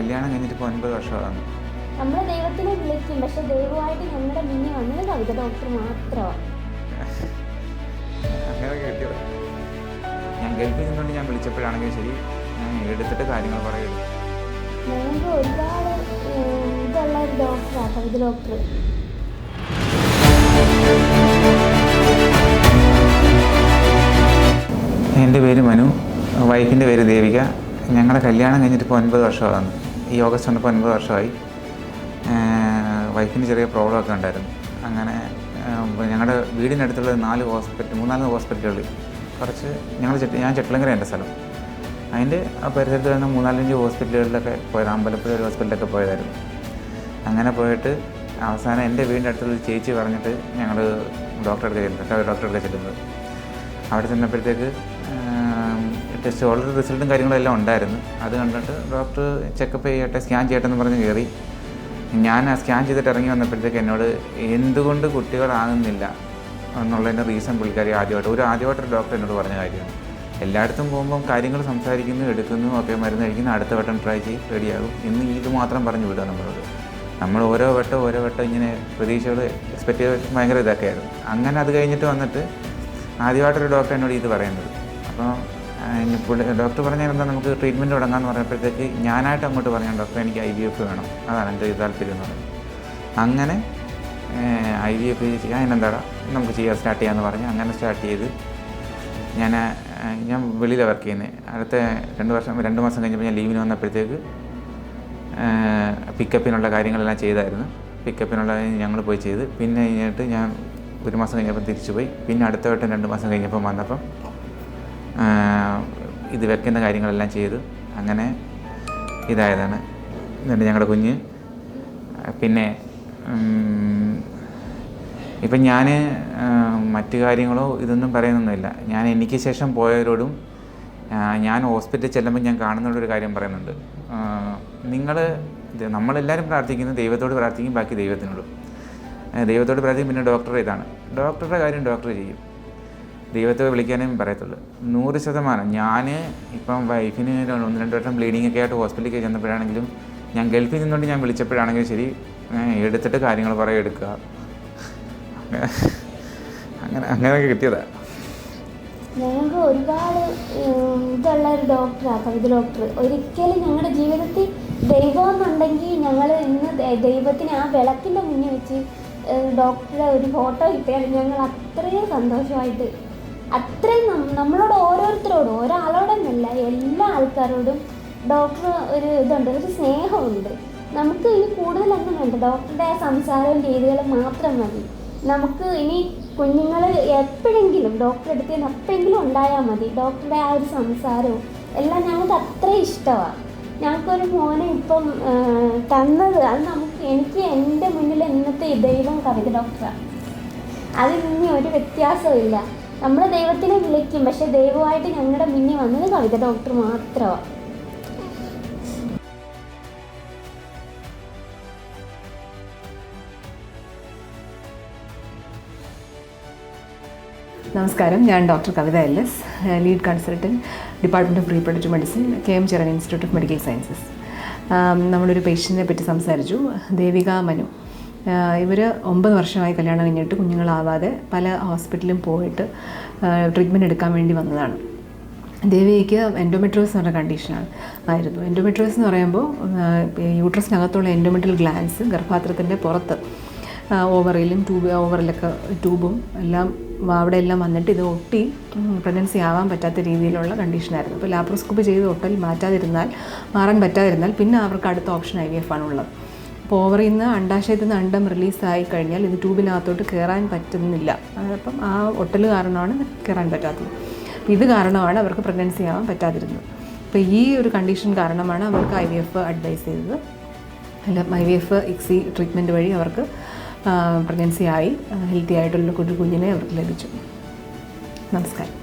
കല്യാണം കഴിഞ്ഞിട്ട് ഇപ്പോൾ ഒൻപത് വർഷമാണ് നമ്മൾ ദൈവത്തിനെ വിളിക്കും പക്ഷെ ദൈവമായിട്ട് ഞങ്ങളുടെ മുന്നിൽ വന്നത് കവിത ഡോക്ടർ മാത്രമാണ്. അങ്ങനെ ഞാൻ ഗൾഫിൽ നിന്നുകൊണ്ട് ഞാൻ വിളിച്ചപ്പോഴാണെങ്കിൽ ശരി ഞാൻ എടുത്തിട്ട് കാര്യങ്ങൾ പറയുള്ളൂ ഞങ്ങൾക്ക് ഒരുപാട് ഏഹ്, ഇതുള്ള ഒരു ഡോക്ടറാണ് കവിത ഡോക്ടർ. എന്റെ പേര് മനു വൈഫിന്റെ പേര് ദേവിക. ഞങ്ങളുടെ കല്യാണം കഴിഞ്ഞിട്ട് ഇപ്പോൾ ഒൻപത് വർഷമാണ് ഈ ഓഗസ്റ്റ് വന്നപ്പോൾ ഒൻപത് വർഷമായി. വൈഫിന് ചെറിയ പ്രോബ്ലമൊക്കെ ഉണ്ടായിരുന്നു. അങ്ങനെ ഞങ്ങളുടെ വീടിനടുത്തുള്ള നാല് ഹോസ്പിറ്റൽ മൂന്നാൽ ഹോസ്പിറ്റലുകളിൽ കുറച്ച് ഞങ്ങൾ ചെട്ടി ഞാൻ ചെട്ടിലങ്കര എന്റെ സ്ഥലം. അതിന്റെ ആ പരിസരത്ത് വരുന്ന മൂന്നാലഞ്ച് ഹോസ്പിറ്റലുകളിലൊക്കെ പോയത് അമ്പലപ്പുഴ ഒരു ഹോസ്പിറ്റലൊക്കെ പോയതായിരുന്നു. അങ്ങനെ പോയിട്ട് അവസാനം എന്റെ വീടിന്റെ അടുത്തുള്ള ചേച്ചി പറഞ്ഞിട്ട് ഞങ്ങൾ ഡോക്ടറെ അടുത്ത് ചെല്ലുന്നത് ഡോക്ടറെ അടുത്ത് ചെല്ലുന്നത്. അവിടെ ചെന്നപ്പോഴത്തേക്ക് ടെസ്റ്റ് ഓൾറെഡി റിസൾട്ടും കാര്യങ്ങളെല്ലാം ഉണ്ടായിരുന്നു. അത് കണ്ടിട്ട് ഡോക്ടർ ചെക്കപ്പ് ചെയ്യട്ടെ സ്കാൻ ചെയ്യട്ടെ എന്ന് പറഞ്ഞ് കയറി. ഞാൻ ആ സ്കാൻ ചെയ്തിട്ട് ഇറങ്ങി വന്നപ്പോഴത്തേക്ക് എന്നോട് എന്തുകൊണ്ട് കുട്ടികളാകുന്നില്ല എന്നുള്ളതിന്റെ റീസൺ പുള്ളിക്കാരി ആദ്യമായിട്ട് ഒരു ആദ്യമായിട്ട് ഡോക്ടർ എന്നോട് പറഞ്ഞ കാര്യമാണ്. എല്ലായിടത്തും പോകുമ്പം കാര്യങ്ങൾ സംസാരിക്കുന്നു എടുക്കുന്നു ഒക്കെ മരുന്ന് കഴിക്കുന്നു അടുത്ത വട്ടം ട്രൈ ചെയ്യും റെഡിയാകും. ഇന്ന് ഇത് മാത്രം പറഞ്ഞു വിടുക നമ്മളോട്. നമ്മൾ ഓരോ വട്ടം ഓരോ വട്ടം ഇങ്ങനെ പ്രതീക്ഷകൾ എക്സ്പെക്റ്റേഷൻ ഭയങ്കര ഇതൊക്കെയായിരുന്നു. അങ്ങനെ അത് കഴിഞ്ഞിട്ട് വന്നിട്ട് ആദ്യമായിട്ടൊരു ഡോക്ടർ എന്നോട് ഇത് പറയുന്നത് അപ്പോൾ പുള്ളി ഡോക്ടർ പറഞ്ഞാൽ നമുക്ക് ട്രീറ്റ്മെന്റ് തുടങ്ങാമെന്ന് പറഞ്ഞപ്പോഴത്തേക്ക് ഞാനായിട്ട് അങ്ങോട്ട് പറഞ്ഞു ഡോക്ടർ എനിക്ക് ഐ വി എഫ് വേണം. അതാണ് എന്റെ താല്പര്യം എന്ന് പറയുന്നത് അങ്ങനെ ഐ വി എഫ് അതിനെന്താടാ നമുക്ക് ചെയ്യാൻ സ്റ്റാർട്ട് ചെയ്യാമെന്ന് പറഞ്ഞു അങ്ങനെ സ്റ്റാർട്ട് ചെയ്ത് ഞാൻ ഞാൻ വെളിയിലാണ് വർക്ക് ചെയ്യുന്നത് അടുത്ത രണ്ട് വർഷം രണ്ട് മാസം കഴിഞ്ഞപ്പോൾ ഞാൻ ലീവിന് വന്നപ്പോഴത്തേക്ക് പിക്കപ്പിനുള്ള കാര്യങ്ങളെല്ലാം ചെയ്തായിരുന്നു. പിക്കപ്പിനുള്ള ഞങ്ങൾ പോയി ചെയ്ത്. പിന്നെ കഴിഞ്ഞിട്ട് ഞാൻ ഒരു മാസം കഴിഞ്ഞപ്പം തിരിച്ചു പോയി പിന്നെ അടുത്ത വട്ടം രണ്ട് മാസം കഴിഞ്ഞപ്പം വന്നപ്പം ഇത് വെക്കുന്ന കാര്യങ്ങളെല്ലാം ചെയ്തു അങ്ങനെ ഇതായതാണ്. എന്നിട്ട് ഞങ്ങളുടെ കുഞ്ഞ് പിന്നെ ഇപ്പം ഞാൻ മറ്റു കാര്യങ്ങളോ ഇതൊന്നും പറയുന്നൊന്നുമില്ല. ഞാൻ എനിക്ക് ശേഷം പോയവരോടും ഞാൻ ഹോസ്പിറ്റലിൽ ചെല്ലുമ്പോൾ ഞാൻ കാണുന്നൊരു കാര്യം പറയുന്നുണ്ട്. നിങ്ങൾ നമ്മളെല്ലാവരും പ്രാർത്ഥിക്കുന്നത് ദൈവത്തോട് പ്രാർത്ഥിക്കും ബാക്കി ദൈവത്തിനോടും. ദൈവത്തോട് പ്രാർത്ഥിക്കും പിന്നെ ഡോക്ടറെ ഇതാണ്. ഡോക്ടറുടെ കാര്യം ഡോക്ടർ ചെയ്യും. ദൈവത്തെ വിളിക്കാനേ പറയത്തുള്ളൂ. നൂറ് ശതമാനം. ഞാൻ ഇപ്പം വൈഫിന് ഒന്ന് രണ്ട് വട്ടം ബ്ലീഡിംഗ് ഒക്കെ ആയിട്ട് ഹോസ്പിറ്റലിലേക്ക് ചെന്നപ്പോഴാണെങ്കിലും ഞാൻ ഗൾഫിൽ നിന്നുകൊണ്ട് ഞാൻ വിളിച്ചപ്പോഴാണെങ്കിലും ശരി എടുത്തിട്ട് കാര്യങ്ങൾ പറയും എടുക്കുക. അങ്ങനെ അങ്ങനെയൊക്കെ കിട്ടിയതാണ് ഞങ്ങൾക്ക് ഒരുപാട് ഇതുള്ള ഒരു ഡോക്ടറാണ് കവിത ഡോക്ടർ ഒരിക്കലും ഞങ്ങളുടെ ജീവിതത്തിൽ ദൈവം എന്നുണ്ടെങ്കിൽ ഞങ്ങൾ ഇന്ന് ദൈവത്തിന് ആ വിളക്കിന്റെ മുന്നിൽ വെച്ച് ഡോക്ടറെ ഒരു ഫോട്ടോ കിട്ടിയാൽ ഞങ്ങൾ അത്രയും സന്തോഷമായിട്ട് അത്രയും നമ്മളോട് ഓരോരുത്തരോടും ഒരാളോടൊന്നല്ല എല്ലാ ആൾക്കാരോടും ഡോക്ടർ ഒരു ഇതുണ്ട് ഒരു സ്നേഹമുണ്ട്. നമുക്ക് ഇനി കൂടുതലൊന്നും വേണ്ട. ഡോക്ടറുടെ ആ സംസാരവും രീതികളും മാത്രം മതി. നമുക്ക് ഇനി കുഞ്ഞുങ്ങൾ എപ്പോഴെങ്കിലും ഡോക്ടറെ അടുത്ത് നിന്ന് എപ്പോഴെങ്കിലും ഉണ്ടായാൽ മതി. ഡോക്ടറുടെ ആ ഒരു സംസാരവും എല്ലാം ഞങ്ങൾക്ക് അത്ര ഇഷ്ടമാണ്. ഞങ്ങൾക്കൊരു മോനെ ഇപ്പം തന്നത് അത് നമുക്ക് എനിക്ക് എന്റെ മുന്നിൽ ഇന്നത്തെ ദൈവം കവിത ഡോക്ടറാണ് അതിൽ ഇനി ഒരു വ്യത്യാസവും ഇല്ല. നമ്മൾ ദൈവത്തിനെ വിളിക്കും. പക്ഷെ ദൈവമായിട്ട് ഞങ്ങളുടെ മുന്നിൽ വന്നത് കവിത. ഡോക്ടർ മാത്രമാണ് നമസ്കാരം. ഞാൻ doctor Kavitha L S lead consultant department of reproductive medicine K M Cheran institute of medical sciences. നമ്മളൊരു പേഷ്യന്റിനെ പറ്റി സംസാരിച്ചു. ദേവിക മനു. ഇവർ ഒമ്പത് വർഷമായി കല്യാണം കഴിഞ്ഞിട്ട് കുഞ്ഞുങ്ങളാവാതെ പല ഹോസ്പിറ്റലിലും പോയിട്ട് ട്രീറ്റ്മെന്റ് എടുക്കാൻ വേണ്ടി വന്നതാണ്. ദേവിക്ക് എൻഡോമെട്രോസ് എന്ന് പറഞ്ഞ കണ്ടീഷനാണ് ആയിരുന്നു. എൻഡോമെട്രോസ് എന്ന് പറയുമ്പോൾ യൂട്രസിനകത്തുള്ള എൻഡോമെട്രിയൽ ഗ്ലാൻസ് ഗർഭാത്രത്തിന്റെ പുറത്ത് ഓവറിലും ട്യൂബ് ഓവറിലൊക്കെ ട്യൂബും എല്ലാം അവിടെ എല്ലാം വന്നിട്ട് ഇത് ഒട്ടി പ്രഗ്നൻസി ആവാൻ പറ്റാത്ത രീതിയിലുള്ള കണ്ടീഷനായിരുന്നു അപ്പോൾ ലാപ്രോസ്കോപ്പ് ചെയ്ത് ഒട്ടൽ മാറ്റാതിരുന്നാൽ മാറാൻ പറ്റാതിരുന്നാൽ പിന്നെ അവർക്ക് അടുത്ത ഓപ്ഷൻ ഐ വി എഫ് ആണുള്ളത് അപ്പോൾ നിന്ന് അണ്ടാശയത്തിൽ നിന്ന് അണ്ടം റിലീസായി കഴിഞ്ഞാൽ ഇത് ട്യൂബിനകത്തോട്ട് കയറാൻ പറ്റുന്നില്ല. അപ്പം ആ ഒട്ടൽ കാരണമാണ് കയറാൻ പറ്റാത്തത്. ഇത് കാരണമാണ് അവർക്ക് പ്രഗ്നൻസി ആവാൻ പറ്റാതിരുന്നത്. അപ്പോൾ ഈ ഒരു കണ്ടീഷൻ കാരണമാണ് അവർക്ക് ഐ വി എഫ് അഡ്വൈസ് ചെയ്തത്. അല്ല I V F ICSI treatment വഴി അവർക്ക് പ്രഗ്നൻസി ആയി ഹെൽത്തി ആയിട്ടുള്ള കുഞ്ഞിനെ അവർക്ക് ലഭിച്ചു. നമസ്കാരം.